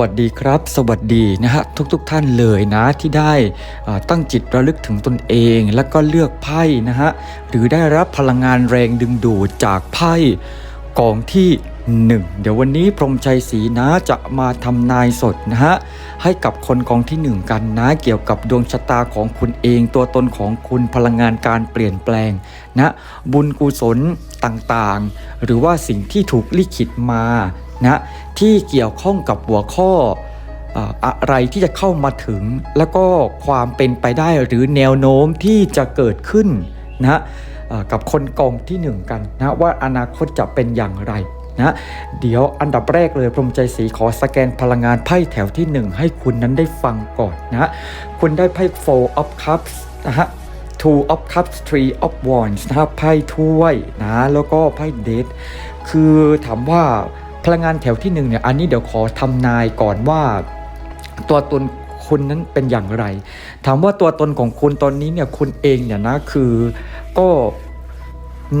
วัสดีครับ สวัสดีนะฮะทุกๆทท่านเลยนะที่ได้ตั้งจิตระลึกถึงตนเอง แล้วก็เลือกไพ่นะฮะหรือได้รับพลังงานแรงดึงดูดจากไพ่กองที่1เดี๋ยววันนี้พรมชัยศรีนะจะมาทำนายสดนะฮะให้กับคนกองที่1กันนะเกี่ยวกับดวงชะตาของคุณเองตัวตนของคุณพลังงานการเปลี่ยนแปลงนะบุญกุศลต่างๆ หรือว่าสิ่งที่ถูกลิขิตมา นะที่เกี่ยวข้องกับหัวข้ออะไรที่จะเข้ามาถึง แล้วก็ความเป็นไปได้หรือแนวโน้มที่จะเกิดขึ้นนะกับคนกองที่หนึ่งกันนะว่าอนาคตจะเป็นอย่างไรนะเดี๋ยวอันดับแรกเลยพรมใจสีขอสแกนพลังงานไพ่แถวที่หนึ่งให้คุณนั้นได้ฟังก่อนนะคุณได้ไพ่ four of cups นะฮะ two of cups three of wands นะไพ่ถ้วยนะแล้วก็ไพ่เดทคือถามว่า พลังงานแถวที่หนึ่งเนี่ยอันนี้เดี๋ยวขอทำนายก่อนว่าตัวตนคุณนั้นเป็นอย่างไร ถามว่าตัวตนของคุณตอนนี้เนี่ยคุณเองเนี่ยนะคือก็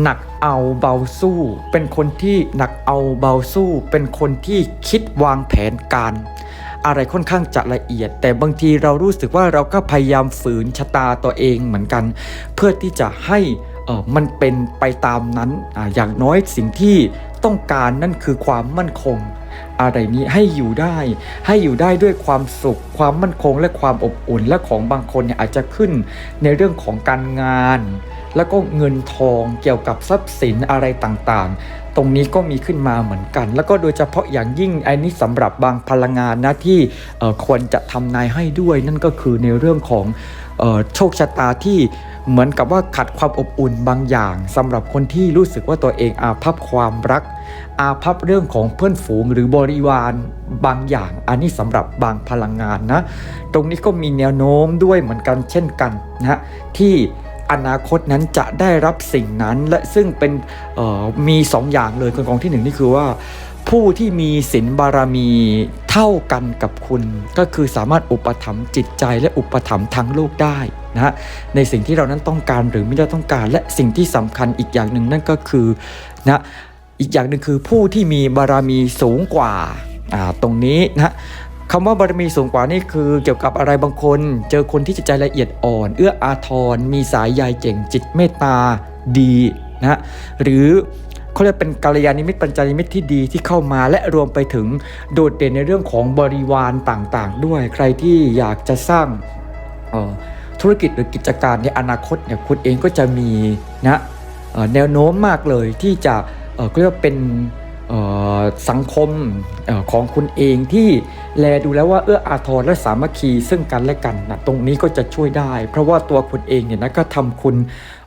หนักเอาเบาสู้ เป็นคนที่หนักเอาเบาสู้ เป็นคนที่คิดวางแผนการ อะไรค่อนข้างจะละเอียด แต่บางทีเรารู้สึกว่าเราก็พยายามฝืนชะตาตัวเองเหมือนกัน เพื่อที่จะให้มันเป็นไปตามนั้นออย่างน้อยสิ่งที่ ต้องการนั่นคือความมั่นคง อะไรนี้ให้อยู่ได้ ให้อยู่ได้ด้วยความสุข ความมั่นคงและความอบอุ่นและของบางคนเนี่ยอาจจะขึ้นในเรื่องของการงาน แล้วก็เงินทองเกี่ยวกับทรัพย์สินอะไรต่างๆ ตรงนี้ก็มีขึ้นมาเหมือนกัน แล้วก็โดยเฉพาะอย่างยิ่งไอ้นี้สำหรับบางพลังงานนะที่ควรจะทำนายให้ด้วย นั่นก็คือในเรื่องของออโชคชะตาที่ เหมือนกับว่าขัดความอบอุ่นบางอย่างสำหรับคนที่รู้สึกว่าตัวเองอาภัพความรัก อาภัพเรื่องของเพื่อนฝูงหรือบริวารบางอย่าง อันนี้สำหรับบางพลังงานนะ ตรงนี้ก็มีแนวโน้มด้วยเหมือนกันเช่นกันนะที่อนาคตนั้นจะได้รับสิ่งนั้นและซึ่งเป็นมีสองอย่างเลยคนกองที่หนึ่งนี่คือว่า ผู้ที่มีศีลบารมีเท่ากันกับคุณ ก็คือสามารถอุปถัมภ์จิตใจและอุปถัมภ์ทางโลกได้ นะฮะในสิ่งที่เรานั้นต้องการหรือไม่ได้ต้องการ และสิ่งที่สำคัญอีกอย่างหนึ่งนั่นก็คือนะอีกอย่างหนึ่งคือผู้ที่มีบารมีสูงกว่าอ่าตรงนี้นะคำว่าบารมีสูงกว่านี่คือเกี่ยวกับอะไรบางคน เจอคนที่จิตใจละเอียดอ่อน เอื้ออาทร มีสายใยเจ่งจิตเมตตาดีนะหรือเขาเรียกเป็นกัลยาณมิตรปัญจานิมิตรที่ดีที่เข้ามาและรวมไปถึงโดดเด่นในเรื่องของบริวารต่างๆ ด้วยใครที่อยากจะสร้างเออ ธุรกิจหรือกิจการในอนาคตเนี่ยคุณเองก็จะมีนะแนวโน้มมากเลยที่จะเอ่อเรียกว่าเป็นสังคมออของคุณเองที่แลดูแล้วว่าเอื้ออาทรและสามัคคีซึ่งกันและกันนะตรงนี้ก็จะช่วยได้ เพราะว่าตัวคุณเองเนี่ยนะก็ทำคุณ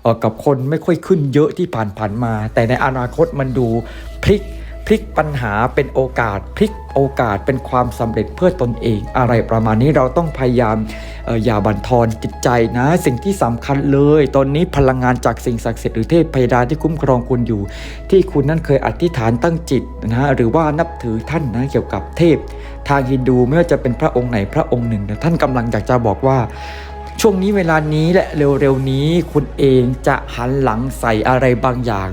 ออกับคนไม่ค่อยขึ้นเยอะที่ผ่านผ่านๆมา แต่ในอนาคตมันดูพลิก พลิกปัญหาเป็นโอกาส พลิกโอกาสเป็นความสำเร็จเพื่อตนเอง อะไรประมาณนี้เราต้องพยายามออย่าบั่นทอนจิตใจนะ สิ่งที่สำคัญเลย ตอนนี้พลังงานจากสิ่งศักดิ์สิทธิ์หรือเทพพยดาที่คุ้มครองคุณอยู่ ที่คุณนั้นเคยอธิษฐานตั้งจิตนะฮะหรือว่านับถือท่านนะเกี่ยวกับเทพ ทางฮินดูไม่ว่าจะเป็นพระองค์ไหนพระองค์หนึ่งนี่ยท่านกำลังอยากจะบอกว่า ช่วงนี้เวลานี้และเร็วๆนี้คุณเองจะหันหลังใส่อะไรบางอย่าง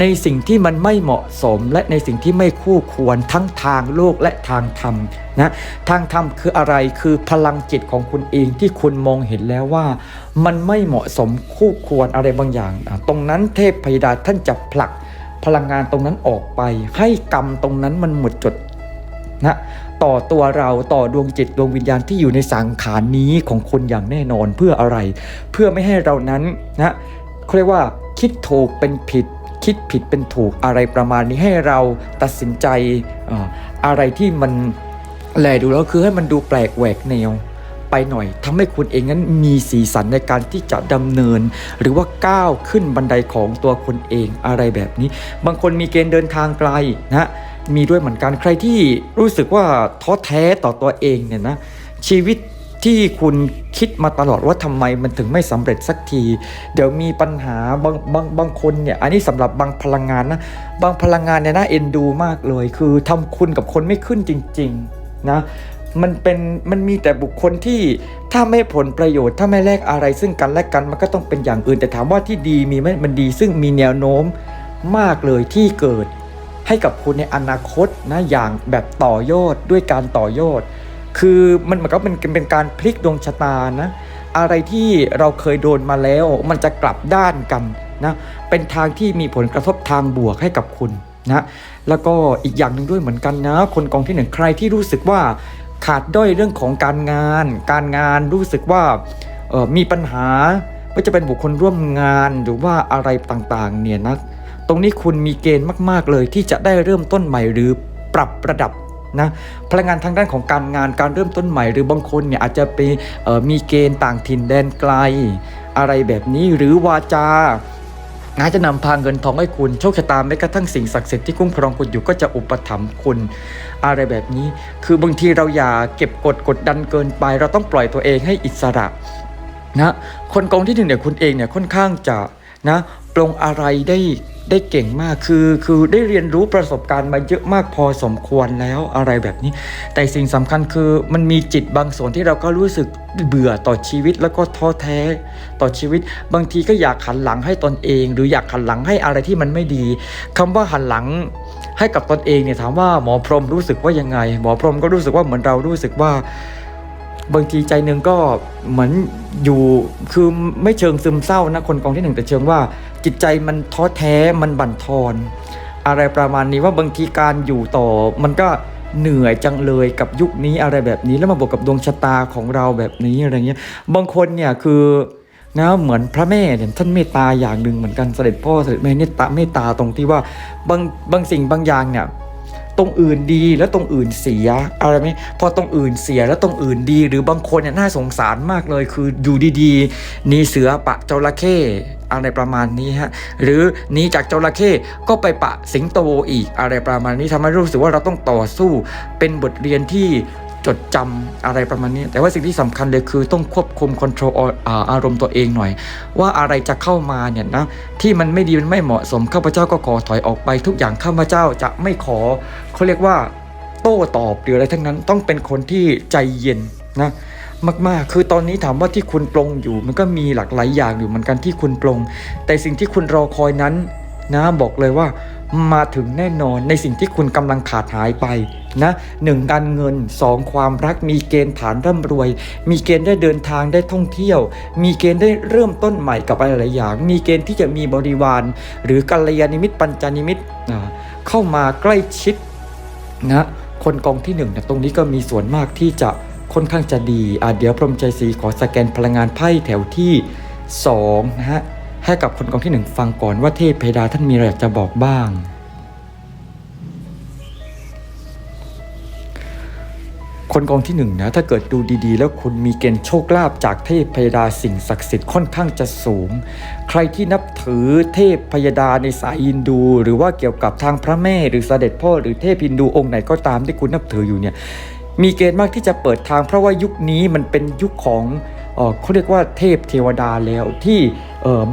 ในสิ่งที่มันไม่เหมาะสมและในสิ่งที่ไม่คู่ควรทั้งทางโลกและทางธรรมนะทางธรรมคืออะไรคือพลังจิตของคุณเองที่คุณมองเห็นแล้วว่า มันไม่เหมาะสมคู่ควรอะไรบางอย่าง ตรงนั้นเทพพยดาท่านจะผลักพลังงานตรงนั้นออกไป ให้กรรมตรงนั้นมันหมดจดนะต่อตัวเราต่อดวงจิตดวงวิญญาณที่อยู่ในสังขารนี้ของคนอย่างแน่นอนเพื่ออะไร เพื่อไม่ให้เรานั้นนะเขาเรียกว่าคิดถูกเป็นผิด คิดผิดเป็นถูกอะไรประมาณนี้ให้เราตัดสินใจเอ่อะไรที่มันแลดูแล้วคือให้มันดูแปลกแหวกแนวไปหน่อยทำให้คุณเองนั้นมีสีสันในการที่จะดำเนิน หรือว่าก้าวขึ้นบันไดของตัวคุณเองอะไรแบบนี้ บางคนมีเกณฑ์เดินทางไกลนะ มีด้วยเหมือนกันใครที่รู้สึกว่าท้อแท้ต่อตัวเองเนี่ยนะชีวิตที่คุณคิดมาตลอดว่าทำไมมันถึงไม่สำเร็จสักที เดี๋ยวมีปัญหาบางบางบางคนเนี่ยอันนี้สำหรับบางพลังงานนะบางพลังงานเนี่ยน่าเอ็นดูมากเลย คือทำคุณกับคนไม่ขึ้นจริง ๆ นะมันเป็นมันมีแต่บุคคลที่ถ้าไม่ผลประโยชน์ ถ้าไม่แลกอะไรซึ่งกันและกันมันก็ต้องเป็นอย่างอื่น แต่ถามว่าที่ดีมีไหมมันดีซึ่งมีแนวโน้มมากเลยที่เกิด ให้กับคุณในอนาคตนะอย่างแบบต่อยอดด้วยการต่อยอด คือมันเหมือนกับเป็นเป็นการพลิกดวงชะตานะอะไรที่เราเคยโดนมาแล้ว มันจะกลับด้านกันนะเป็นทางที่มีผลกระทบทางบวกให้กับคุณนะแล้วก็อีกอย่างหนึ่งด้วยเหมือนกันนะ คนกองที่หนึ่งใครที่รู้สึกว่าขาดด้อยเรื่องของการงาน การงานรู้สึกว่ามีปัญหาไม่ว่าจะเป็นบุคคลร่วมงานหรือว่าอะไรต่างๆเนี่ยนะ ตรงนี้คุณมีเกณฑ์มาก ๆ เลยที่จะได้เริ่มต้นใหม่หรือปรับระดับนะพลังงานทางด้านของการงานการเริ่มต้นใหม่ หรือบางคนเนี่ยอาจจะไปมีเกณฑ์ต่างถิ่นแดนไกล อะไรแบบนี้หรือวาจาอาจะนำพาเงินทองให้คุณโชคชะตาแม้กระทั่งสิ่งศักดิ์สิทธิ์ที่คุ้มครองคุณอยู่ก็จะอุปถัมภ์คุณ อะไรแบบนี้ คือบางทีเราอย่าเก็บกดกดดันเกินไป เราต้องปล่อยตัวเองให้อิสระนะคนกองที่หนึ่งเนี่ยคุณเองเนี่ยค่อนข้างจะนะปรงอะไรได้ ได้เก่งมากคือคือได้เรียนรู้ประสบการณ์มาเยอะมากพอสมควรแล้วอะไรแบบนี้ แต่สิ่งสำคัญคือมันมีจิตบางส่วนที่เราก็รู้สึกเบื่อต่อชีวิตแล้วก็ท้อแท้ต่อชีวิต บางทีก็อยากหันหลังให้ตนเอง หรืออยากหันหลังให้อะไรที่มันไม่ดีคำว่าหันหลังให้กับตนเองเนี่ยถามว่าหมอพรหมรู้สึกว่ายังไง หมอพรหมก็รู้สึกว่าเหมือนเรารู้สึกว่า บางทีใจหนึ่งก็เหมือนอยู่คือไม่เชิงซึมเศร้านะคนกองที่หนึ่งแต่เชิงว่าจิตใจมันท้อแท้มันบั่นทอนอะไรประมาณนี้ว่าบางทีการอยู่ต่อ มันก็เหนื่อยจังเลยกับยุคนี้อะไรแบบนี้แล้วมาบวกกับดวงชะตาของเราแบบนี้อะไรเงี้ยบางคนเนี่ยคือนะเหมือนพระแม่เนี่ยท่านเมตตาอย่างหนึ่งเหมือนกันเสด็จพ่อเสด็จแม่เนี่ยตาเมตตาตรงที่ว่าบางบางสิ่งบางอย่างเนี่ย ตรงอื่นดีแล้วตรงอื่นเสียอะไรไหมพอตรงอื่นเสียแล้วตรงอื่นดี หรือบางคนเนี่ยน่าสงสารมากเลย คืออยู่ดีๆหนีเสือปะจระเข้อะไรประมาณนี้ฮะหรือหนีจากจระเข้ก็ไปปะสิงโตอีกอะไรประมาณนี้ทำให้รู้สึกว่าเราต้องต่อสู้เป็นบทเรียนที่ จดจำอะไรประมาณนี้ แต่ว่าสิ่งที่สำคัญเลยคือต้องควบคุมคอนโทรลอารมณ์ตัวเองหน่อย ว่าอะไรจะเข้ามาเนี่ยนะที่มันไม่ดีมันไม่เหมาะสมข้าพเจ้าก็ขอถอยออกไป ทุกอย่างข้าพเจ้าจะไม่ขอเขาเรียกว่าโต้ตอบหรืออะไรทั้งนั้นต้องเป็นคนที่ใจเย็นนะมากๆ คือตอนนี้ถามว่าที่คุณปรงอยู่ มันก็มีหลากหลายอย่างอยู่เหมือนกันที่คุณปรงแต่สิ่งที่คุณรอคอยนั้นนะบอกเลยว่า มาถึงแน่นอนในสิ่งที่คุณกำลังขาดหายไปนะหนึ่งการเงินสองความรักมีเกณฑ์ฐานร่ำรวย มีเกณฑ์ได้เดินทางได้ท่องเที่ยว มีเกณฑ์ได้เริ่มต้นใหม่กับอะไรหลายอย่าง มีเกณฑ์ที่จะมีบริวาร หรือกัลยาณมิตรปัญจานิมิตรอ่าเข้ามาใกล้ชิดนะคนกองที่หนึ่งตรงนี้ก็มีส่วนมากที่จะค่อนข้างจะดีอะเดี๋ยวพรมใจสีขอสแกนพลังงานไพ่แถวที่2นะฮะ ให้กับคนกองที่1ฟังก่อนว่าเทพเพดาท่านมีอะไรอยากจะบอกบ้าง คนกองที่หนึ่งนะถ้าเกิดดูดีๆ แล้วคุณมีเกณฑ์โชคลาภจากเทพพยดาสิ่งศักดิ์สิทธิ์ค่อนข้างจะสูง ใครที่นับถือเทพพยดาในสายฮินดู หรือว่าเกี่ยวกับทางพระแม่หรือเสด็จพ่อหรือเทพฮินดูองค์ไหนก็ตามที่คุณนับถืออยู่เนี่ยมีเกณฑ์มากที่จะเปิดทางเพราะว่ายุคนี้มันเป็นยุคของ เขาเรียกว่าเทพเทวดาแล้วที่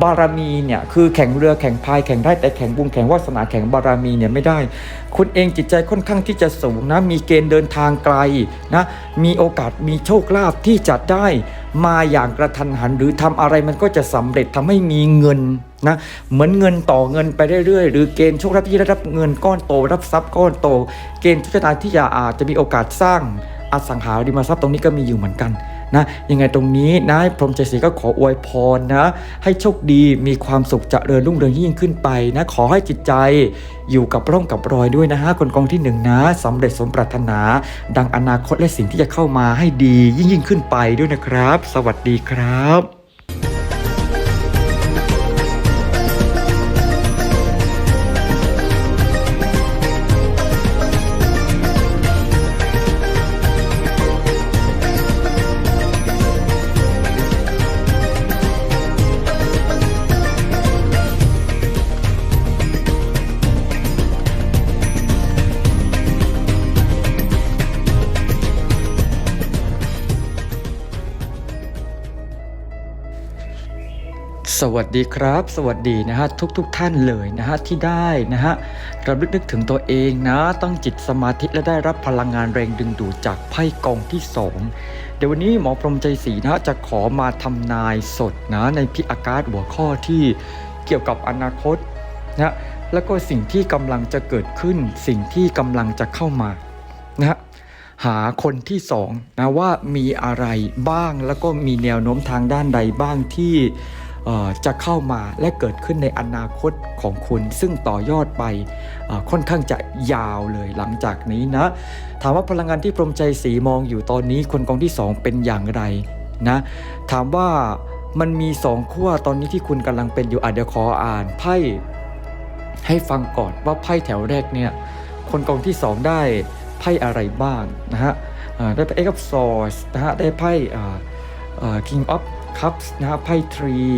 บารมีเนี่ยคือแข่งเรือแข่งพายแข่งได้แต่แข่งบุญแข่งวาสนาแข่งบารมีเนี่ยไม่ได้ คุณเองจิตใจค่อนข้างที่จะสูงนะมีเกณฑ์เดินทางไกลนะมีโอกาสมีโชคลาภที่จะได้มาอย่างกระทันหันหรือทำอะไรมันก็จะสำเร็จทำให้มีเงินนะเหมือนเงินต่อเงินไปเรื่อยๆ หรือเกณฑ์โชคลาภที่ได้รับเงินก้อนโต รับทรัพย์ก้อนโต เกณฑ์โชคชะตาที่จะอาจจะมีโอกาสสร้างอสังหาริมทรัพย์ตรงนี้ก็มีอยู่เหมือนกัน นะยังไงตรงนี้นะพรหมใจศรีก็ขออวยพรนะให้โชคดีมีความสุขเจริญรุ่งเรืองยิ่งขึ้นไปนะขอให้จิตใจอยู่กับร่องกับรอยด้วยนะฮะคนกองที่หนึ่งนะสำเร็จสมปรารถนา ดังอนาคตและสิ่งที่จะเข้ามาให้ดียิ่งยิ่งขึ้นไปด้วยนะครับ สวัสดีครับ สวัสดีครับ สวัสดีนะฮะทุกทุกๆท่านเลยนะฮะที่ได้นะฮะระลึกนึกถึงตัวเองนะตั้งจิตสมาธิและได้รับพลังงานแรงดึงดูดจากไพ่กองที่สองเดี๋ยววันนี้หมอพรหมใจศรีนะฮะจะขอมาทำนายสดนะในพิอากาศหัวข้อที่เกี่ยวกับอนาคตนะแล้วก็สิ่งที่กำลังจะเกิดขึ้น สิ่งที่กำลังจะเข้ามานะฮะหาคนที่สองนะว่ามีอะไรบ้างแล้วก็มีแนวโน้มทางด้านใดบ้างที่ จะเข้ามาและเกิดขึ้นในอนาคตของคุณ ซึ่งต่อยอดไปค่อนข้างจะยาวเลยหลังจากนี้นะ ถามว่าพลังงานที่พรมใจสีมองอยู่ตอนนี้คนกองที่สองเป็นอย่างไรนะ ถามว่ามันมีสองขั้วตอนนี้ที่คุณกำลังเป็นอยู่อะเดี๋ยวขออ่านไพ่ให้ฟังก่อนว่าไพ่แถวแรกเนี่ยคนกองที่ 2 ได้ไพ่อะไรบ้างนะฮะได้ไพ่ Eight of Swords นะฮะได้ไพ่อ่าอ่า King of Cups นะฮะไพ่ Three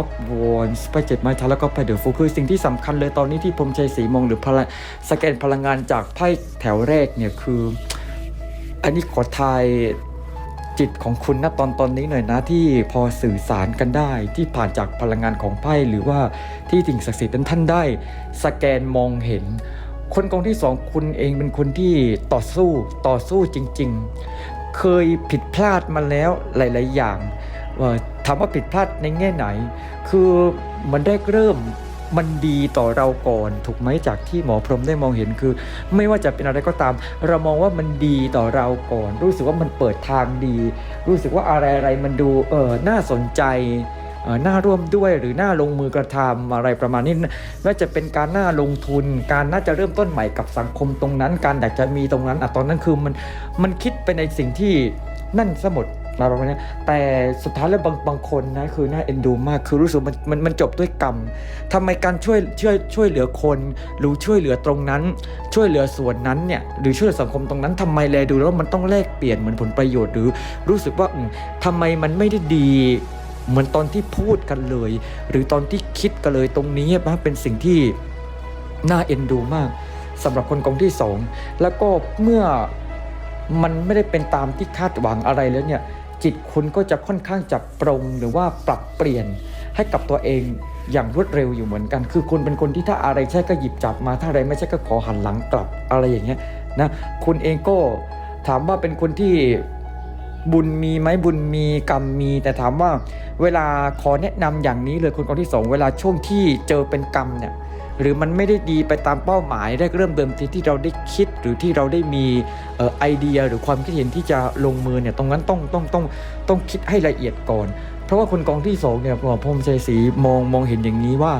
of Wands ไพ่เจ็ดไม้ท้าแล้วก็ไพ่เดอะฟูคือสิ่งที่สำคัญเลยตอนนี้ที่ผมชัยสีมองหรือพลังสแกนพลังงานจากไพ่แถวแรกเนี่ยคือ อันนี้ขอทายจิตของคุณนะตอนตอนนี้หน่อยนะที่พอสื่อสารกันได้ที่ผ่านจากพลังงานของไพ่หรือว่าที่สิ่งศักดิ์สิทธิ์นั้นท่านได้ สแกนมองเห็น คนกองที่สองคุณเองเป็นคนที่ต่อสู้ต่อสู้จริง ๆ เคยผิดพลาดมาแล้วหลาย ๆ อย่าง ถามว่าผิดพลาดในแง่ไหน คือมันแรกเริ่มมันดีต่อเราก่อนถูกไหมจากที่หมอพรหมได้มองเห็นคือ ไม่ว่าจะเป็นอะไรก็ตาม เรามองว่ามันดีต่อเราก่อน รู้สึกว่ามันเปิดทางดี รู้สึกว่าอะไรอะไรมันดูเออน่าสนใจเออน่าร่วมด้วยหรือน่าลงมือกระทำอะไรประมาณนี้น่าจะเป็นการน่าลงทุน การน่าจะเริ่มต้นใหม่กับสังคมตรงนั้น การอยากจะมีตรงนั้นอะตอนนั้นคือมันมันคิดไปในสิ่งที่นั่นสมด มาประมาณนี้แต่สุดท้ายแล้วบางบางคนนะคือน่าเอ็นดูมากคือรู้สึกมันมันมันจบด้วยกรรมทำไมการช่วยช่วยช่วยเหลือคนหรือช่วยเหลือตรงนั้น ช่วยเหลือส่วนนั้นเนี่ยหรือช่วยเหลือสังคมตรงนั้นทำไมแลดูแล้วมันต้องแลกเปลี่ยนเหมือนผลประโยชน์หรือรู้สึกว่าอืมทำไมมันไม่ได้ดีเหมือนตอนที่พูดกันเลย หรือตอนที่คิดกันเลยตรงนี้นะเป็นสิ่งที่น่าเอ็นดูมากสำหรับคนกองที่สองแล้วก็เมื่อมันไม่ได้เป็นตามที่คาดหวังอะไรแล้วเนี่ย จิตคุณก็จะค่อนข้างจะปรงหรือว่าปรับเปลี่ยนให้กับตัวเองอย่างรวดเร็วอยู่เหมือนกัน คือคุณเป็นคนที่ถ้าอะไรใช่ก็หยิบจับมา ถ้าอะไรไม่ใช่ก็ขอหันหลังกลับอะไรอย่างเงี้ยนะคุณเองก็ถามว่าเป็นคนที่บุญมีไหมบุญมีกรรมมี แต่ถามว่าเวลาขอแนะนำอย่างนี้เลยคนคนที่สองเวลาช่วงที่เจอเป็นกรรมเนี่ย หรือมันไม่ได้ดีไปตามเป้าหมายแรกเริ่มเดิมทีที่เราได้คิดหรือที่เราได้มีออไอเดียหรือความคิดเห็นที่จะลงมือเนี่ยตรงนั้นต้องต้องต้องต้องคิดให้ละเอียดก่อน เพราะว่าคนกองที่สองเนี่ยผมผมใจศรีมองมองเห็นอย่างนี้ว่า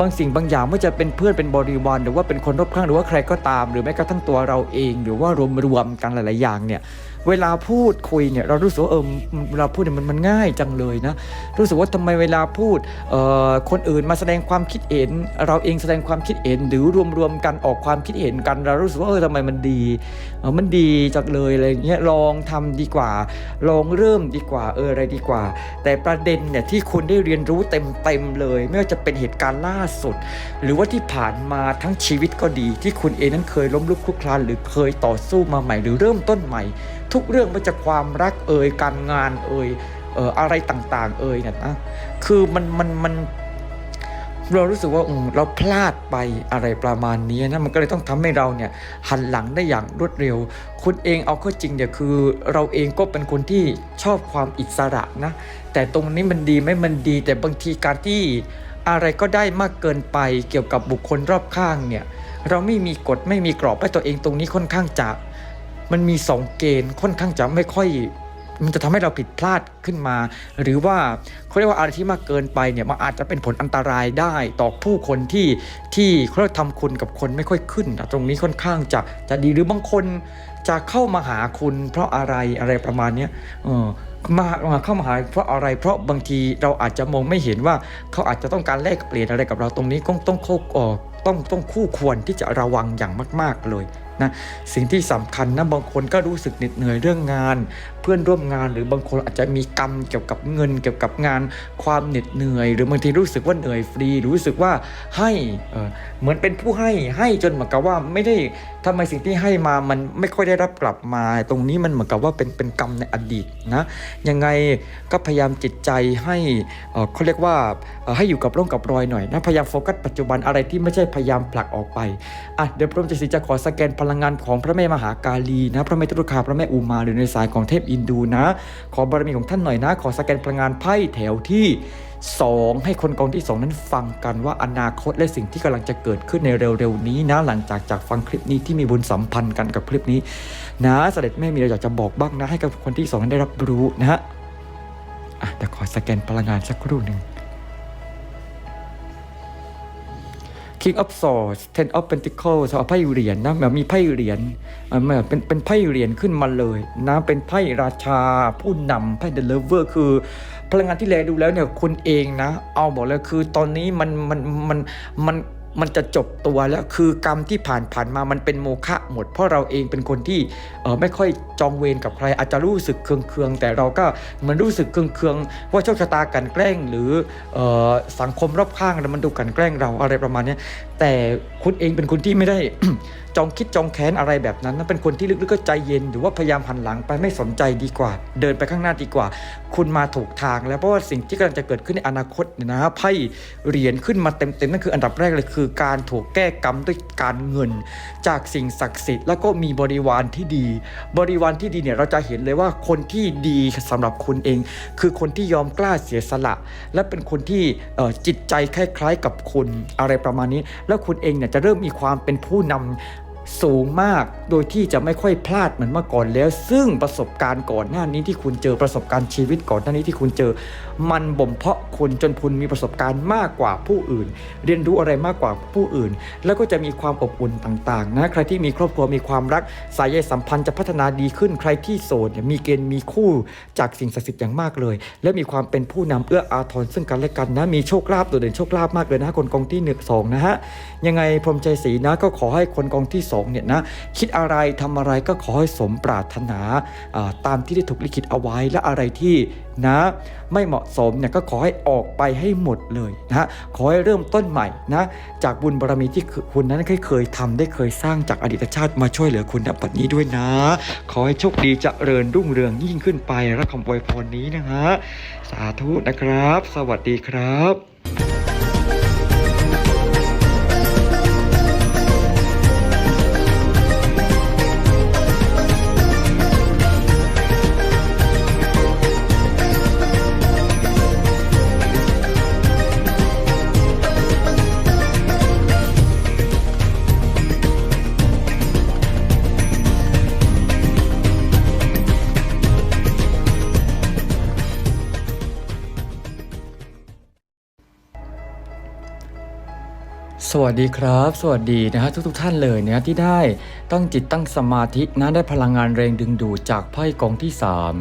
บางสิ่งบางอย่างไม่ว่าจะเป็นเพื่อนเป็นบริวารหรือว่าเป็นคนรอบข้างหรือว่าใครก็ตาม หรือแม้กระทั่งตัวเราเอง หรือว่ารวมรวมกันหลาย ๆ อย่างเนี่ย เวลาพูดคุยเนี่ยเรารู้สึกว่าเออเวลาพูดเนี่ยมันมันง่ายจังเลยนะรู้สึกว่าทำไมเวลาพูดเอ่อคนอื่นมาแสดงความคิดเห็น เราเองแสดงความคิดเห็นหรือรวมๆกันออกความคิดเห็นกัน เรารู้สึกว่าเออทำไมมันดี ออมันดีจังเลยอะไรเงี้ยลองทำดีกว่า ลองเริ่มดีกว่าเอออะไรดีกว่า แต่ประเด็นเนี่ยที่คุณได้เรียนรู้เต็มๆเลย ไม่ว่าจะเป็นเหตุการณ์ล่าสุด หรือว่าที่ผ่านมาทั้งชีวิตก็ดี ที่คุณเองนั้นเคยล้มลุกคลุกคลานหรือเคยต่อสู้มาใหม่ หรือเริ่มต้นใหม่ ทุกเรื่องไม่ว่าจะความรักเอ่ยการงานเอ่ยเอ่ออะไรต่างๆ เอ่ยเนี่ยนะคือมันมันมัน เรารู้สึกว่าอืมเราพลาดไปอะไรประมาณนี้นะมันก็เลยต้องทำให้เราเนี่ยหันหลังได้อย่างรวดเร็ว คุณเองเอาเข้าจริงเนี่ยคือ เราเองก็เป็นคนที่ชอบความอิสระนะ แต่ตรงนี้มันดีไหมมันดี แต่บางทีการที่อะไรก็ได้มากเกินไปเกี่ยวกับบุคคลรอบข้างเนี่ยเราไม่มีกฎไม่มีกรอบให้ตัวเองตรงนี้ค่อนข้างจะมันมีสองเกณฑ์ค่อนข้างจะไม่ค่อย มันจะทำให้เราผิดพลาดขึ้นมา หรือว่าเขาเรียกว่าอะไรที่มากเกินไปเนี่ยมันอาจจะเป็นผลอันตรายได้ต่อผู้คนที่ที่เขาเรียกทำคุณกับคนไม่ค่อยขึ้นอะตรงนี้ค่อนข้างจะจะดีหรือบางคนจะเข้ามาหาคุณเพราะอะไรอะไรประมาณนี้เออมามาเข้ามาหาเพราะอะไร เพราะบางทีเราอาจจะมองไม่เห็นว่าเขาอาจจะต้องการแลกเปลี่ยนอะไรกับเราตรงนี้ต้องต้องเข้าเอ่อต้องต้องคู่ควรที่จะระวังอย่างมาก ๆเลยนะสิ่งที่สำคัญนะบางคนก็รู้สึกเหน็ดเหนื่อยเรื่องงาน เพื่อนร่วมงาน หรือบางคนอาจจะมีกรรมเกี่ยวกับเงินเกี่ยวกับงานความเหน็ดเหนื่อย หรือบางทีรู้สึกว่าเหนื่อยฟรีรู้สึกว่าให้เหมือนเป็นผู้ให้ให้จนเหมือนกับว่าไม่ได้ทำไมสิ่งที่ให้มามันไม่ค่อยได้รับกลับมา ตรงนี้มันเหมือนกับว่าเป็นเป็นกรรมในอดีตนะยังไงก็พยายามจิตใจให้เขาเรียกว่าให้อยู่กับร่องกับรอยหน่อยนะพยายามโฟกัสปัจจุบันอะไรที่ไม่ใช่พยายามผลักออกไปอะเดี๋ยวพระมเจสีจะขอสแกนพลังงานของพระแม่มหากาลีนะพระแม่ตุรคาพระแม่อุมาหรือในสายของเทพอินดูนะ ขอบารมีของท่านหน่อยนะ ขอสแกนพลังงานไพ่แถวที่ 2 ให้คนกองที่ 2 นั้นฟังกันว่าอนาคตและสิ่งที่กำลังจะเกิดขึ้นในเร็วๆนี้นะ หลังจากจากฟังคลิปนี้ที่มีบุญสัมพันธ์กันกับคลิปนี้ นะเสด็จแม่มีอะไรอยากจะบอกบ้างนะ ให้กับคนที่สองนั้นได้รับรู้นะฮะอ่ขอสแกนพลังงานสักครู่หนึ่ง King of Swords Ten of Pentacles เอาไพ่เหรียญนะแบบมีไพ่เหรียญอะแบบเป็นเป็นไพ่เหรียญขึ้นมาเลยนะเป็นไพ่ราชาผู้นำไพ่ The Lover คือ พลังงานที่แลดูแล้วเนี่ยคุณเองนะ เอาบอกเลยคือตอนนี้มันมันมันมัน มันจะจบตัวแล้วคือกรรมที่ผ่านผ่านมามันเป็นโมฆะหมด เพราะเราเองเป็นคนที่เออไม่ค่อยจองเวรกับใครอาจจะรู้สึกเคืองเคืองๆแต่เราก็เหมือนรู้สึกเคืองเคืองๆว่าโชคชะตากันแกล้ง หรือเออสังคมรอบข้างมันดูกันแกล้งเราอะไรประมาณนี้แต่คุณเองเป็นคนที่ไม่ได้ จองคิดจองแค้นอะไรแบบนั้นนะเป็นคนที่ลึกๆก็ใจเย็นหรือว่าพยายามหันหลังไปไม่สนใจดีกว่า เดินไปข้างหน้าดีกว่า คุณมาถูกทางแล้วเพราะว่าสิ่งที่กำลังจะเกิดขึ้นในอนาคตเนี่ยนะไพ่เหรียญขึ้นมาเต็มๆนั่นคืออันดับแรกเลยคือ การถูกแก้กรรมด้วยการเงิน จากสิ่งศักดิ์สิทธิ์แล้วก็มีบริวารที่ดี บริวารที่ดีเนี่ยเราจะเห็นเลยว่าคนที่ดีสำหรับคุณเอง คือคนที่ยอมกล้าเสียสละ และเป็นคนที่จิตใจคล้ายๆกับคุณอะไรประมาณนี้ แล้วคุณเองเนี่ยจะเริ่มมีความเป็นผู้นำ สูงมากโดยที่จะไม่ค่อยพลาดเหมือนเมื่อก่อนแล้ว ซึ่งประสบการณ์ก่อนหน้านี้ที่คุณเจอประสบการณ์ชีวิตก่อนหน้านี้ที่คุณเจอมันบ่มเพาะคุณจนคุณมีประสบการณ์มากกว่าผู้อื่น เรียนรู้อะไรมากกว่าผู้อื่น แล้วก็จะมีความอบอุ่นต่างๆนะใครที่มีครอบครัวมีความรักสายใยสัมพันธ์จะพัฒนาดีขึ้น ใครที่โสดเนี่ยมีเกณฑ์มีคู่จากสิ่งศักดิ์สิทธิ์อย่างมากเลย และมีความเป็นผู้นำเอื้ออาทรซึ่งกันและกันนะมีโชคลาภโดดเด่นโชคลาภมากเลยนะคนกองที่หนึ่งสองนะฮะยังไงพรมใจศรีนะก็ขอให้คนกองที่สองเนี่ยนะคิดอะไรทำอะไรก็ขอให้สมปรารถนาอ่าตามที่ได้ถูกลิขิตเอาไว้และอะไรที่ นะไม่เหมาะสมเนี่ยก็ขอให้ออกไปให้หมดเลยนะฮะขอให้เริ่มต้นใหม่นะจากบุญบารมีที่คุณนั้นเคยเคยทำได้เคยสร้างจากอดีตชาติมาช่วยเหลือคุณณปัจจุบันนี้ด้วยนะ ขอให้โชคดีเจริญรุ่งเรืองยิ่งขึ้นไปรับคำอวยพรนี้นะฮะสาธุนะครับ สวัสดีครับ สวัสดีครับ สวัสดีนะฮะทุกๆท่านเลยเนะที่ได้ตั้งจิตตั้งสมาธินะได้พลังงานแรงดึงดูดจากไพ่กองที่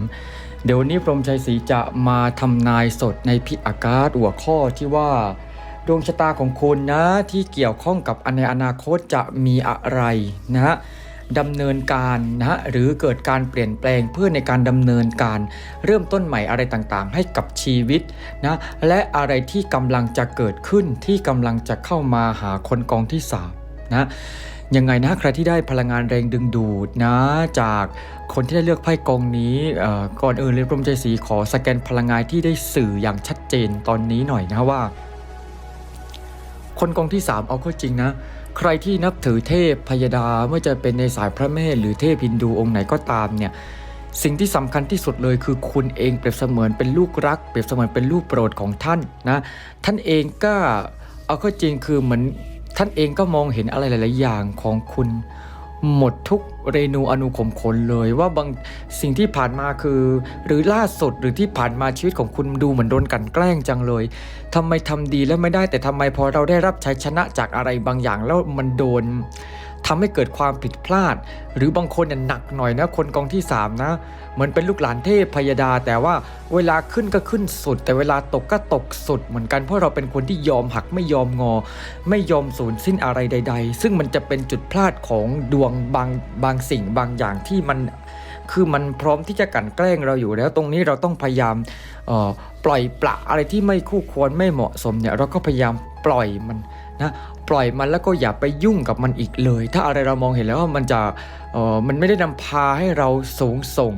3 เดี๋ยววันนี้พรมชัยศรีจะมาทำนายสดในพิอากาศหัวข้อที่ว่า ดวงชะตาของคุณนะที่เกี่ยวข้องกับในอนาคตจะมีอะไรนะฮะ ดำเนินการนะหรือเกิดการเปลี่ยนแปลงเพื่อในการดำเนินการ เริ่มต้นใหม่อะไรต่างๆ ให้กับชีวิตนะและอะไรที่กำลังจะเกิดขึ้นที่กำลังจะเข้ามาหาคนกองที่สามนะยังไงนะใครที่ได้พลังงานแรงดึงดูดนะ จากคนที่ได้เลือกไพ่กองนี้ก่อนอื่นเลยพรมใจศรีขอสแกนพลังงานที่ได้สื่ออย่างชัดเจนตอนนี้หน่อยนะว่า คนกองที่ 3 เอาเข้าจริงนะ ใครที่นับถือเทพพยดาไม่ว่าจะเป็นในสายพระแม่หรือเทพฮินดูองค์ไหนก็ตามเนี่ยสิ่งที่สำคัญที่สุดเลยคือคุณเองเปรียบเสมือนเป็นลูกรัก เปรียบเสมือนเป็นลูกโปรดของท่านนะท่านเองก็เอาข้อจริงคือเหมือนท่านเองก็มองเห็นอะไรหลาย ๆ อย่างของคุณ หมดทุกเรนูอนุขมขนเลยว่าบางสิ่งที่ผ่านมาคือ หรือล่าสุดหรือที่ผ่านมาชีวิตของคุณดูเหมือนโดนกันแกล้งจังเลยทำไมทำดีแล้วไม่ได้แต่ทำไมพอเราได้รับชัยชนะจากอะไรบางอย่างแล้วมันโดน ทำให้เกิดความผิดพลาด หรือบางคนเนี่ยหนักหน่อยนะคนกองที่สามนะเหมือนเป็นลูกหลานเทพพยดา แต่ว่าเวลาขึ้นก็ขึ้นสุด แต่เวลาตกก็ตกสุด เหมือนกันเพราะเราเป็นคนที่ยอมหักไม่ยอมงอ ไม่ยอมสูญสิ้นอะไรใด ๆ ซึ่งมันจะเป็นจุดพลาดของดวงบางบางสิ่งบางอย่างที่มันคือมันพร้อมที่จะกันแกล้งเราอยู่แล้วตรงนี้เราต้องพยายามปล่อยปละอะไรที่ไม่คู่ควรไม่เหมาะสมเนี่ยเราก็พยายามปล่อยมัน นะปล่อยมันแล้วก็อย่าไปยุ่งกับมันอีกเลย ถ้าอะไรเรามองเห็นแล้วว่ามันจะเออมันไม่ได้นำพาให้เราสูงส่ง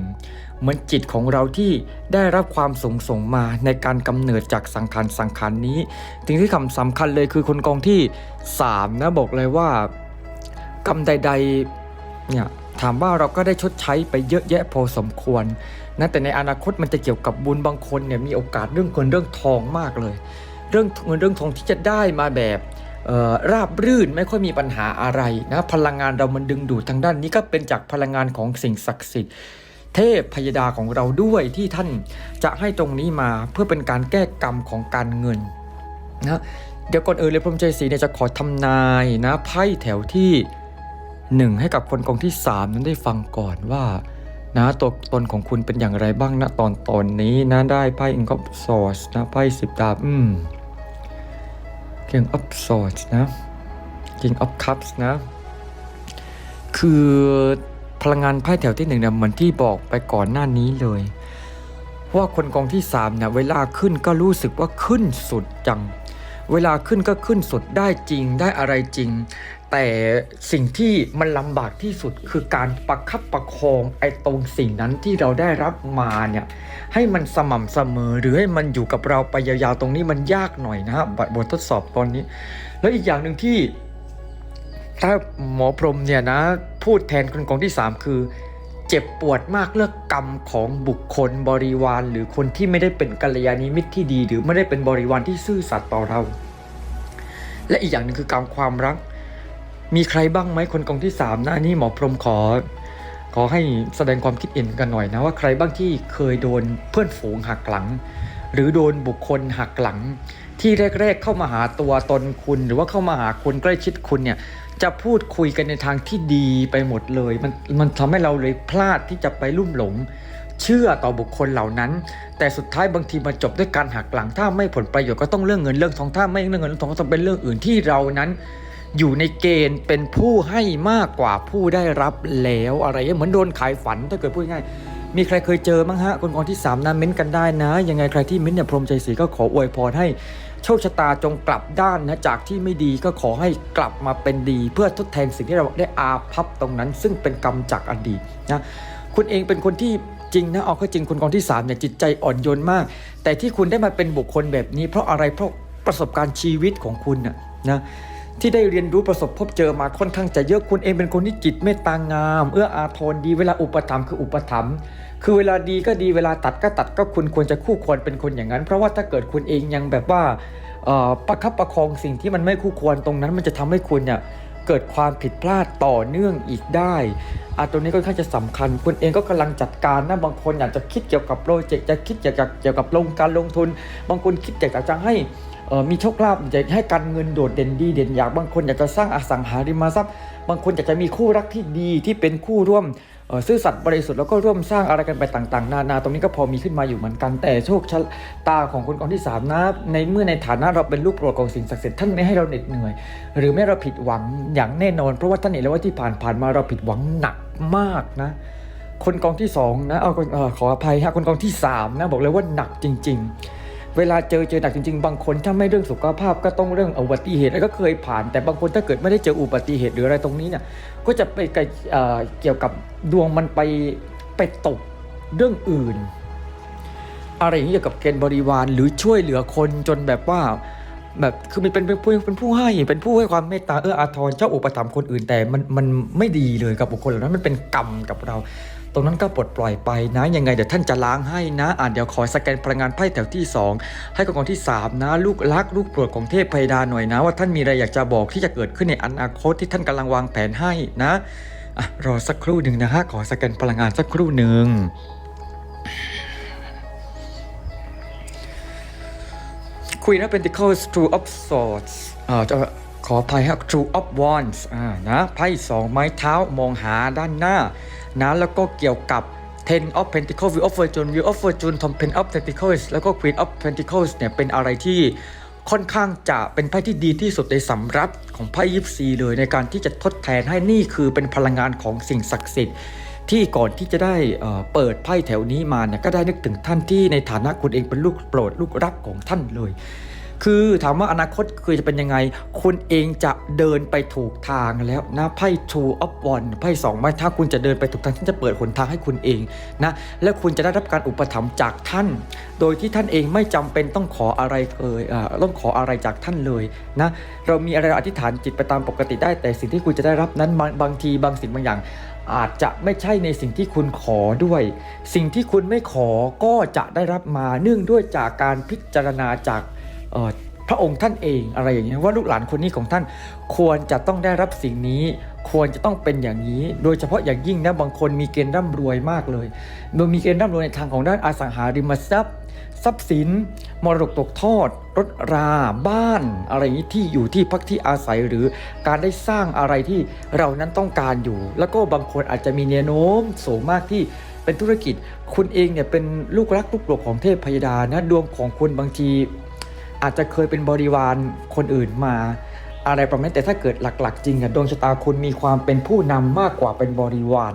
เหมือนจิตของเราที่ได้รับความสูงส่งมาในการกำเนิดจากสังขารสังขารนี้สิ่งที่คำสำคัญเลยคือคนกองที่ 3 นะบอกเลยว่ากรรมใดๆเนี่ยถามว่าเราก็ได้ชดใช้ไปเยอะแยะพอสมควรนะแต่ในอนาคตมันจะเกี่ยวกับบุญบางคนเนี่ยมีโอกาสเรื่องเงินเรื่องทองมากเลย เรื่องเงินเรื่องทองที่จะได้มาแบบ ราบรื่นไม่ค่อยมีปัญหาอะไรนะพลังงานเรามันดึงดูดทางด้านนี้ก็เป็นจากพลังงานของสิ่งศักดิ์สิทธิ์เทพพยดาของเราด้วยที่ท่านจะให้ตรงนี้มาเพื่อเป็นการแก้กรรมของการเงินนะเดี๋ยวก่อนเอื่นเลยพรมใจศรีเนี่ยจะขอทำนายนะไพ่แถวที่ 1 ให้กับคนกองที่ 3 นั้นได้ฟังก่อนว่านะตัวตนของคุณเป็นอย่างไรบ้างนะตอนตอนนี้นะได้ไพ่ King of Swords นะไพ่สิบดาบอืม King of Swords นะ King of Cups นะ คือพลังงานไพ่แถวที่หนึ่งเนี่ยเหมือนที่บอกไปก่อนหน้านี้เลย ว่าคนกองที่3เนี่ยเวลาขึ้นก็รู้สึกว่าขึ้นสุดจัง เวลาขึ้นก็ขึ้นสุดได้จริงได้อะไรจริง แต่สิ่งที่มันลำบากที่สุดคือการประคับประคองไอ้ตรงสิ่งนั้นที่เราได้รับมาเนี่ยให้มันสม่ำเสมอหรือให้มันอยู่กับเราไปยาวๆตรงนี้มันยากหน่อยนะฮะบททดสอบตอนนี้ แล้วอีกอย่างหนึ่งที่ถ้าหมอพรหมเนี่ยนะพูดแทนคนกองที่ 3 คือ เจ็บปวดมากเลือกกรรมของบุคคลบริวาร หรือคนที่ไม่ได้เป็นกัลยาณมิตรที่ดี หรือไม่ได้เป็นบริวารที่ซื่อสัตย์ต่อเรา และอีกอย่างหนึ่งคือกรรมความรัก มีใครบ้างไหมคนกองที่3นะอันนี้หมอพรมขอ ขอให้แสดงความคิดเห็นกันหน่อยนะว่าใครบ้างที่เคยโดนเพื่อนฝูงหักหลัง หรือโดนบุคคลหักหลัง ที่แรก ๆ เข้ามาหาตัวตนคุณ หรือว่าเข้ามาหาคนใกล้ชิดคุณเนี่ยจะพูดคุยกันในทางที่ดีไปหมดเลย มันมันทำให้เราเลยพลาดที่จะไปลุ่มหลง เชื่อต่อบุคคลเหล่านั้น แต่สุดท้ายบางทีมาจบด้วยการหักหลังถ้าไม่ผลประโยชน์ก็ต้องเรื่องเงินเรื่องทองถ้าไม่เรื่องเงินเรื่องทองก็ต้องเป็นเรื่องอื่นที่เรานั้น อยู่ในเกณฑ์เป็นผู้ให้มากกว่าผู้ได้รับแล้วอะไรอย่างเหมือนโดนขายฝันถ้าเกิดพูดง่ายมีใครเคยเจอมั้งฮะคนกองที่ 3นะเม้นกันได้นะ ยังไงใครที่เม้นเนี่ยพรมใจศรีก็ขออวยพรให้โชคชะตาจงกลับด้านนะจากที่ไม่ดีก็ขอให้กลับมาเป็นดี เพื่อทดแทนสิ่งที่เราได้อาภัพตรงนั้น ซึ่งเป็นกรรมจากอดีตนะคุณเองเป็นคนที่จริงนะเอาเข้าจริงคนกองที่3เนี่ยจิตใจอ่อนโยนมาก แต่ที่คุณได้มาเป็นบุคคลแบบนี้ เพราะอะไรเพราะประสบการณ์ชีวิตของคุณน่ะนะ ที่ได้เรียนรู้ประสบพบเจอมาค่อนข้างจะเยอะคุณเองเป็นคนที่จิตเมตตางาม เอื้ออาทรดีเวลาอุปถัมภ์คืออุปถัมภ์คือเวลาดีก็ดีเวลาตัดก็ตัดก็คุณควรจะคู่ควรเป็นคนอย่างนั้น เพราะว่าถ้าเกิดคุณเองยังแบบว่าประคับประคองสิ่งที่มันไม่คู่ควรตรงนั้น มันจะทำให้คุณเนี่ยเกิดความผิดพลาดต่อเนื่องอีกได้อะตรงนี้ก็ค่อนข้างจะสำคัญ คุณเองก็กำลังจัดการนะ บางคนอยากจะคิดเกี่ยวกับโปรเจกต์ จะคิดเกี่ยวกับเกี่ยวกับลงการลงทุน บางคนคิดอยากจะให้ มีโชคลาภอยากให้การเงินโดดเด่นดีเด่นอยากบางคนอยากจะสร้างอสังหาริมทรัพย์ บางคนอยากจะมีคู่รักที่ดีที่เป็นคู่ร่วมซื่อสัตย์บริสุทธิ์แล้วก็ร่วมสร้างอะไรกันไปต่างๆ นานาตรงนี้ก็พอมีขึ้นมาอยู่เหมือนกัน แต่โชคชะตาของคนกองที่สามนะในเมื่อในฐานะเราเป็นลูกโปรดของสิ่งศักดิ์สิทธิ์ท่านไม่ให้เราเหน็ดเหนื่อย หรือไม่เราผิดหวังอย่างแน่นอน เพราะว่าท่านเห็นแล้วว่าที่ผ่านๆมาเราผิดหวังหนักมากนะคนกองที่สองนะเอาขออภัยฮะคนกองที่สามนะบอกเลยว่าหนักจริง ๆ เวลาเจอเจอหนักจริงๆ บางคนถ้าไม่เรื่องสุขภาพก็ต้องเรื่องอุบัติเหตุแล้วก็เคยผ่าน แต่บางคนถ้าเกิดไม่ได้เจออุบัติเหตุหรืออะไรตรงนี้เนี่ยก็จะไปเกี่ยวกับดวงมันไปไปตกเรื่องอื่น อะไรอย่างเกี่ยวกับเกณฑ์บริวารหรือช่วยเหลือคนจนแบบว่า แบบคือมันเป็นเป็นผู้เป็นผู้ให้เป็นผู้ให้ความเมตตาเอื้ออาทรเจ้าอุปถัมภ์คนอื่นแต่มันมันไม่ดีเลยกับบุคคลเหล่านั้นมันเป็นกรรมกับเรา ตรงนั้นก็ปลดปล่อยไปนะยังไงเดี๋ยวท่านจะล้างให้นะ อ่านเดี๋ยวขอสแกนพลังงานไพ่แถวที่ 2 ให้กับกองที่ 3 นะ ลูกรักลูกโปรดของเทพไพดาหน่อยนะ ว่าท่านมีอะไรอยากจะบอกที่จะเกิดขึ้นในอนาคตที่ท่านกำลังวางแผนให้นะอะรอสักครู่หนึ่งนะฮะขอสแกนพลังงานสักครู่หนึ่ง Queen of Pentacles Two of Swords อ่าจะขออภัยครับ Two of Wands อ่านะไพ่สองไม้เท้ามองหาด้านหน้านะแล้วก็เกี่ยวกับ Ten of Pentacles Wheel of Fortune Wheel of Fortune Tom Pen of Pentacles แล้วก็ Queen of Pentacles เนี่ยเป็นอะไรที่ค่อนข้างจะเป็นไพ่ที่ดีที่สุดในสำรับของไพ่ยิปซีเลยในการที่จะทดแทนให้นี่คือเป็นพลังงานของสิ่งศักดิ์สิทธิ์ ที่ก่อนที่จะได้เปิดไพ่แถวนี้มาเนี่ยก็ได้นึกถึงท่านที่ในฐานะคุณเองเป็นลูกโปรดลูกรักของท่านเลย คือถามว่าอนาคตคือจะเป็นยังไง คุณเองจะเดินไปถูกทางแล้วนะไพ่ Two of Wands ไพ่สองไม้ถ้าคุณจะเดินไปถูกทางท่านจะเปิดหนทางให้คุณเองนะและคุณจะได้รับการอุปถัมภ์จากท่าน โดยที่ท่านเองไม่จำเป็นต้องขออะไรเอ่ยเอ่อต้องขออะไรจากท่านเลยนะเรามีอะไรอธิษฐานจิตไปตามปกติได้แต่สิ่งที่คุณจะได้รับนั้นบางทีบางสิ่งบางอย่าง อาจจะไม่ใช่ในสิ่งที่คุณขอด้วย สิ่งที่คุณไม่ขอก็จะได้รับมาเนื่องด้วยจากการพิจารณาจากพระองค์ท่านเองอะไรอย่างเงี้ยว่าลูกหลานคนนี้ของท่านควรจะต้องได้รับสิ่งนี้ ควรจะต้องเป็นอย่างนี้ โดยเฉพาะอย่างยิ่งนะบางคนมีเกณฑ์ร่ำรวยมากเลย โดยมีเกณฑ์ร่ำรวยในทางของด้านอสังหาริมทรัพย์ ทรัพย์สิน มรดกตกทอด รถราบ้าน อะไรนี้ที่อยู่ที่พักที่อาศัยหรือการได้สร้างอะไรที่เรานั้นต้องการอยู่ แล้วก็บางคนอาจจะมีแนวโน้มสูงมากที่เป็นธุรกิจ คุณเองเนี่ยเป็นลูกรักลูกโปรดของเทพพยดานะดวงของคุณบางทีอาจจะเคยเป็นบริวารคนอื่นมาอะไรประมาณนั้แต่ถ้าเกิดหลักๆ จริงอะดวงชะตาคุณมีความเป็นผู้นำมากกว่าเป็นบริวาร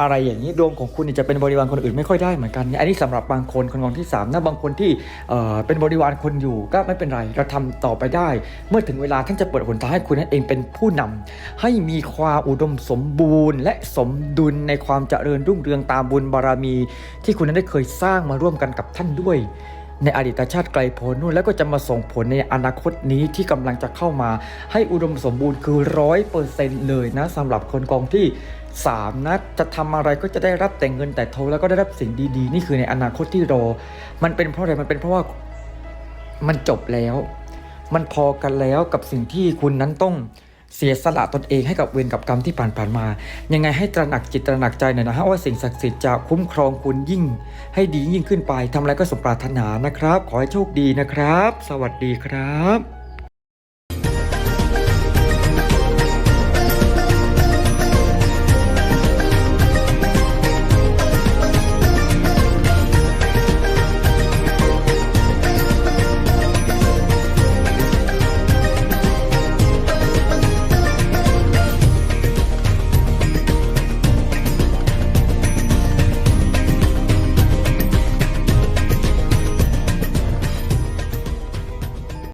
อะไรอย่างนี้ดวงของคุณจะเป็นบริวารคนอื่นไม่ค่อยได้เหมือนกันอันนี้สำหรับบางคนคนมองที่สามนะบางคนที่เเป็นบริวารคนอยู่ก็ไม่เป็นไรเราทำต่อไปได้ เมื่อถึงเวลาท่านจะเปิดหนทางให้คุณนั่นเองเป็นผู้นำให้มีความอุดมสมบูรณ์ และสมดุลในความเจริญรุ่งเรืองตามบุญบารมี ที่คุณนั้นได้เคยสร้างมาร่วมกันกับท่านด้วยในอดีตชาติไกลโพ้นนู่นแล้วก็จะมาส่งผลในอนาคตนี้ที่กำลังจะเข้ามา ให้อุดมสมบูรณ์คือร้อยเปอร์เซ็นต์เลยนะสำหรับคนกองที่ 3นะจะทำอะไรก็จะได้รับแต่เงินแต่โทแล้วก็ได้รับสิ่งดีๆ นี่คือในอนาคตที่รอ มันเป็นเพราะอะไรมันเป็นเพราะว่ามันจบแล้ว มันพอกันแล้วกับสิ่งที่คุณนั้นต้องเสียสละตนเองให้กับเวรกับกรรมที่ผ่านๆมา ยังไงให้ตระหนักจิตตระหนักใจหน่อยนะฮะว่าสิ่งศักดิ์สิทธิ์จะคุ้มครองคุณยิ่ง ให้ดียิ่งขึ้นไปทำอะไรก็สมปรารถนานะครับ ขอให้โชคดีนะครับ สวัสดีครับ